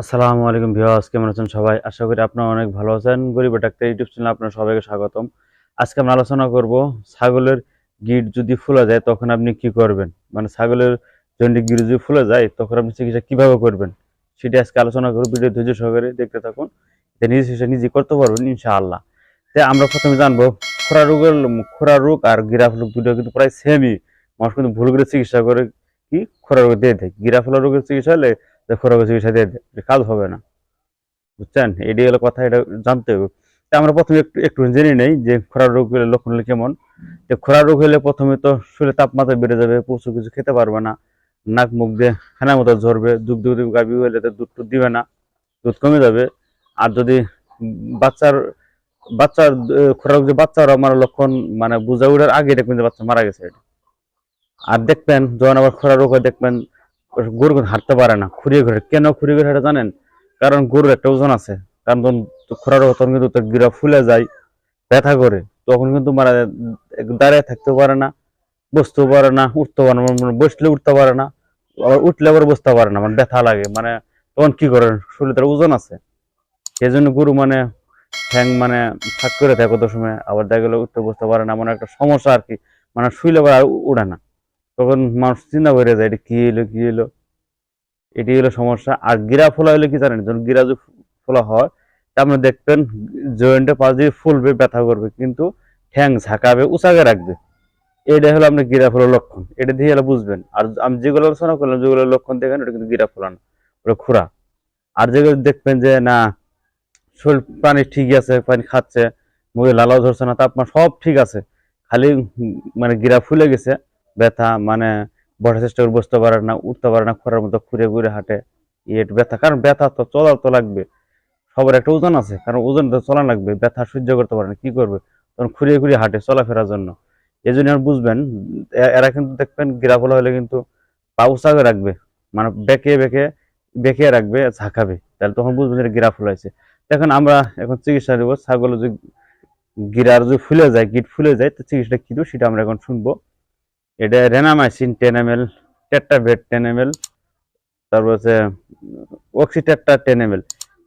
আসসালামু আলাইকুম ভিউয়ার্স, কেমন আছেন সবাই? আশা করি আপনারা অনেক ভালো আছেন। গরিব ডাক্তার ইউটিউব চ্যানেলে আপনার সবাইকে স্বাগতম। আজকে আমরা আলোচনা করব ছাগলের গিট যদি ফুলে যায়, তখন আপনি কি করবেন? মানে ছাগলের জন্য গিট যদি ফুলে যায়, তখন আপনি চিকিৎসা কীভাবে করবেন? সেটা আজকে আলোচনা করব, ভিডিও ধৈর্য সহকারে দেখতে থাকুন। এটা নিজে চিকিৎসা নিজে করতে পারবেন, ইনশাআল্লাহ। তাই আমরা প্রথমে জানব, খোরা রোগের খোরা রোগ আর গিরাফ রোগ দুটো কিন্তু প্রায় সেমই মানুষ কিন্তু ভুল করে চিকিৎসা করে কি? খোরা রোগ দিয়ে দেয় গিরাফলা রোগের চিকিৎসা হলে যে খোরা রোগের চিকিৎসা দিয়ে এটা কাজ হবে না। বুঝছেন? এটাই হলো কথা এটা জানতে হবে। তা আমরা প্রথমে একটু একটু জেনে নেই যে খোরা রোগ হলে লক্ষণ হলে কেমন। যে খোরা রোগ হলে প্রথমে তো শরীরে তাপমাত্রা বেড়ে যাবে প্রচুর কিছু খেতে পারবে না। নাক মুখ দিয়ে খানা মতো ঝরবে দুধ দুধ গাভী হলে তো দুধ টুধ দিবে না দুধ কমে যাবে। আর যদি বাচ্চার বাচ্চার আহ, খোরা রোগ যে বাচ্চার আমার লক্ষণ মানে বুঝা উঠার আগে দেখবেন যে বাচ্চা মারা গেছে। এটা। আর দেখবেন যখন আবার খোরা রোগ হয় দেখবেন গরু হাঁটতে পারে না, খুঁড়িয়ে ঘরে। কেন খুঁড়িয়ে ঘরে হাঁটে জানেন? কারণ গরুর একটা ওজন আছে। কারণ তখন খোরা রোগ তখন কিন্তু গিরা ফুলে যায়, ব্যথা করে, তখন কিন্তু মারা দাঁড়িয়ে থাকতে পারে না, বসতেও পারে না উঠতে পারে না মানে বসলে উঠতে পারে না, আবার উঠলে আবার বসতে পারে না মানে ব্যথা লাগে। মানে তখন কি করে শরীরে তার ওজন আছে। সেই জন্য গরু মানে ঠ্যাং মানে থাক করে থাকে কত সময়, আবার দেখা গেলো উঠতে বসতে পারে না মানে একটা সমস্যা আর কি মানে শুইলে আবার উড়ে না। তখন মানুষ চিন্তা করে যায়, এটা কি এলো কি এলো এটি হলো সমস্যা। আর গিরা ফোলা হলে কি জানেন? যখন গিরা যদি ফোলা হয় তা আপনি দেখবেন জয়েন্টে পাশ দিয়ে ফুলবে, ব্যথা করবে, কিন্তু ঠ্যাং ঝাঁকাবে, উঁচাকে রাখবে। এটা হলো আপনার গিরা ফোলার লক্ষণ। এটা দিয়ে হলো বুঝবেন। আর আমি যেগুলো আলোচনা করলাম, যেগুলো লক্ষণ দেখেন, ওটা কিন্তু গিরা ফোলা না, ওটা খুরা। আর যেগুলো দেখবেন যে, না, শরীর পানি ঠিকই আছে, পানি খাচ্ছে, মুখে লালাও ধরছে না তাপমাত্রা সব ঠিক আছে, খালি মানে গিরা ফুলে গেছে। ব্যথা মানে বসার চেষ্টা করে বসতে পারে না, উঠতে পারে না খোরার মতো ঘুরে ঘুরে হাঁটে ইয়ে ব্যথা। কারণ ব্যথা তো চলা তো লাগবে। সবার একটা ওজন আছে, কারণ ওজন তো চলা লাগবে, ব্যথা সহ্য করতে পারে না, কি করবে? তখন ঘুরিয়ে ঘুরিয়ে হাঁটে চলাফেরার জন্য। এই জন্য আর বুঝবেন এরা কিন্তু দেখবেন গিরাফলা হলে কিন্তু পা উঁচাকে রাখবে মানে বেঁকে বেঁকে বেঁকে রাখবে, ঝাঁকাবে। তাহলে তখন বুঝবেন যে গিরাফল হয়েছে। দেখেন, আমরা এখন চিকিৎসা দেবো ছাগল যদি গিরার যদি ফুলে যায়, গিট ফুলে যায়, তো চিকিৎসাটা কি দেবো সেটা আমরা এখন শুনব। এটা রেনামাইসিন টেন এম এল টেট্টাভেট টেন এম এল তারপর হচ্ছে অক্সিটেট্টা টেন এম এল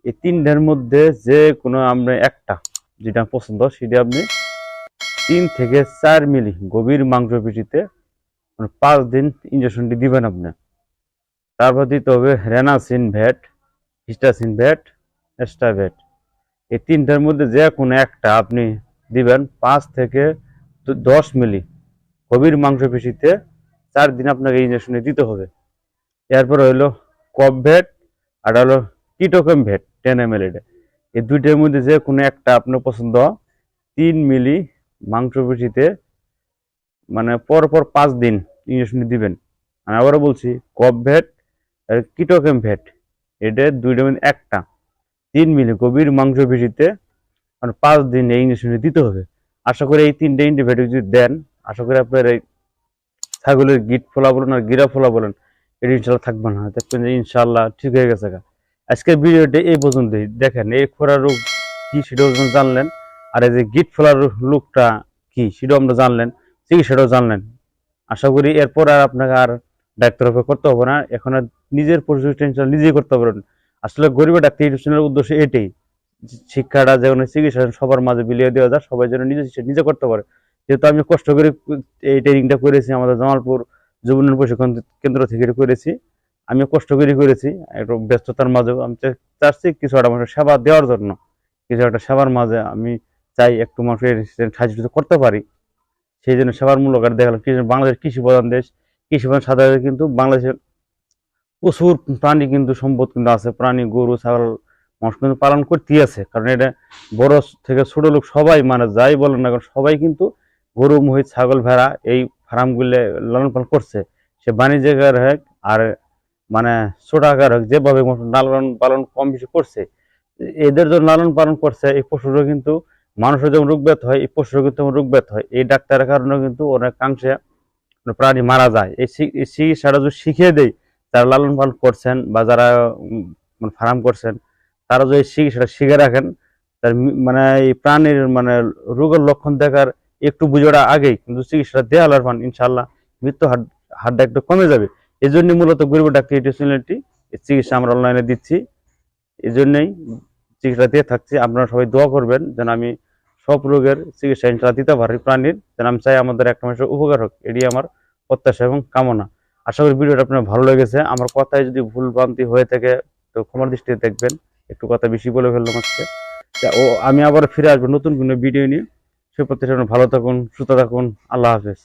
এই তিনটার মধ্যে যে কোনো আমরা একটা যেটা পছন্দ, সেটা আপনি তিন থেকে চার মিলি গভীর মাংসপেশিতে মানে পাঁচ দিন ইঞ্জেকশনটি দিবেন আপনি। তারপর দিতে হবে রেনাসিন ভ্যাট হিস্টাসিন ভ্যাট এস্টাভেট এই তিনটার মধ্যে যে কোনো একটা আপনি দিবেন পাঁচ থেকে দশ মিলি গভীর মাংসপেশিতে চার দিন আপনাকে ইঞ্জেকশনে দিতে হবে। এরপর হইল কপ ভেট আর হলো Ketochem vet ten M L এই দুইটার মধ্যে যে কোনো একটা আপনার পছন্দ, তিন মিলি মাংসপেশিতে মানে পর পর পাঁচ দিন ইঞ্জেকশন দিবেন। আমি আবারও বলছি কপ ভেট আর কিটোকেম ভেট এটা দুইটার মধ্যে একটা। তিন মিলি গভীর মাংসপেশিতে মানে পাঁচ দিন এই ইঞ্জেকশন দিতে হবে। আশা করি এই তিনটে ইন্টিবায়োটিক যদি দেন আশা করি আপনার এই ছাগলের গিট ফোলা বলেন আর গিরা ফোলা বলেন, এটি ইনশাল্লাহ থাকবে না। দেখবেন যে ইনশাল্লাহ ঠিক হয়ে গেছে। আজকের ভিডিওটি এই পর্যন্তই। দেখেন, এই খোরা রোগ কি সেটাও জানলেন, আর এই যে গিট ফোলার রোগটা কি সেটাও আমরা জানলেন, চিকিৎসাটাও জানলেন। আশা করি এরপর আর আপনাকে আর ডাক্তার অপেক্ষা করতে হবে না। এখন আর নিজের পরিচয় টেনশন নিজেই করতে পারেন আসলে গরিব ডাক্তার ইউটিউব উদ্দেশ্য এটাই শিক্ষাটা যেমন চিকিৎসা সবার মাঝে বিলিয়ে দেওয়া যায়, সবাই যেন নিজে নিজে করতে পারে। যেহেতু আমি কষ্ট করে এই ট্রেনিংটা করেছি, আমাদের জামালপুর যুব প্রশিক্ষণ কেন্দ্র থেকে করেছি। আমি কষ্ট করে করেছি, একটু ব্যস্ততার মাঝেও আমি চাচ্ছি কিছু একটা মানুষের সেবা দেওয়ার জন্য। কিছু একটা সেবার মাঝে আমি চাই একটু মানুষের সাহায্য করতে পারি। সেই জন্য সেবার মূলক আর দেখালাম কৃষি বাংলাদেশ কৃষি প্রধান দেশ। কৃষি প্রধান সাধারণত কিন্তু বাংলাদেশের প্রচুর প্রাণী কিন্তু সম্পদ কিন্তু আছে। প্রাণী, গরু, ছাগল মানুষ কিন্তু পালন করতেই আছে। কারণ এটা বড় থেকে ছোট লোক সবাই মানে যাই বলেন না কারণ সবাই কিন্তু গরু, মহিষ, ছাগল, ভেড়া এই ফার্মগুলো লালন পালন করছে। সে বাণিজ্যিকের হোক আর মানে ছোট আকার হোক, যেভাবে লালন, পালন কম বেশি করছে, এদের জন্য লালন পালন করছে। এই পশুরও কিন্তু মানুষের যেমন রোগ রোগব্যাত হয়, এই পশুরও কিন্তু তেমন রোগব্যাত হয়। এই ডাক্তারের কারণে কিন্তু অনেকাংশে প্রাণী মারা যায়। এই চিকিৎসাটা যদি শিখিয়ে দেয় যারা লালন পালন করছেন বা যারা ফার্ম করছেন, তারা যদি চিকিৎসাটা শিখে রাখেন, তার মানে এই প্রাণীর মানে রোগের লক্ষণ দেখার একটু বুঝোটা আগেই, কিন্তু চিকিৎসাটা দেওয়া পান ইনশাল্লাহ মৃত্যু হার, হারটা একটু কমে যাবে। এই জন্য মূলত গরিব ডাক্তার ইউটিউব চিকিৎসা আমরা অনলাইনে দিচ্ছি। এই জন্যই চিকিৎসা দিয়ে থাকছি। আপনারা সবাই দোয়া করবেন যেন আমি সব রোগের চিকিৎসা ইনশাল্লাহ দিতে পারি। প্রাণীর যেন আমি চাই আমাদের একটা মানুষের উপকার হোক এটি আমার প্রত্যাশা এবং কামনা। আশা করি ভিডিওটা আপনার ভালো লেগেছে। আমার কথায় যদি ভুল ভ্রান্তি হয়ে থাকে, তো ক্ষমার দৃষ্টিতে দেখবেন। একটু কথা বেশি বলে ফেললাম আজকে। ও, আমি আবার ফিরে আসব নতুন কোনো ভিডিও নিয়ে। সে প্রত্যাশা ভালো থাকুন সুস্থ থাকুন আল্লাহ হাফেজ।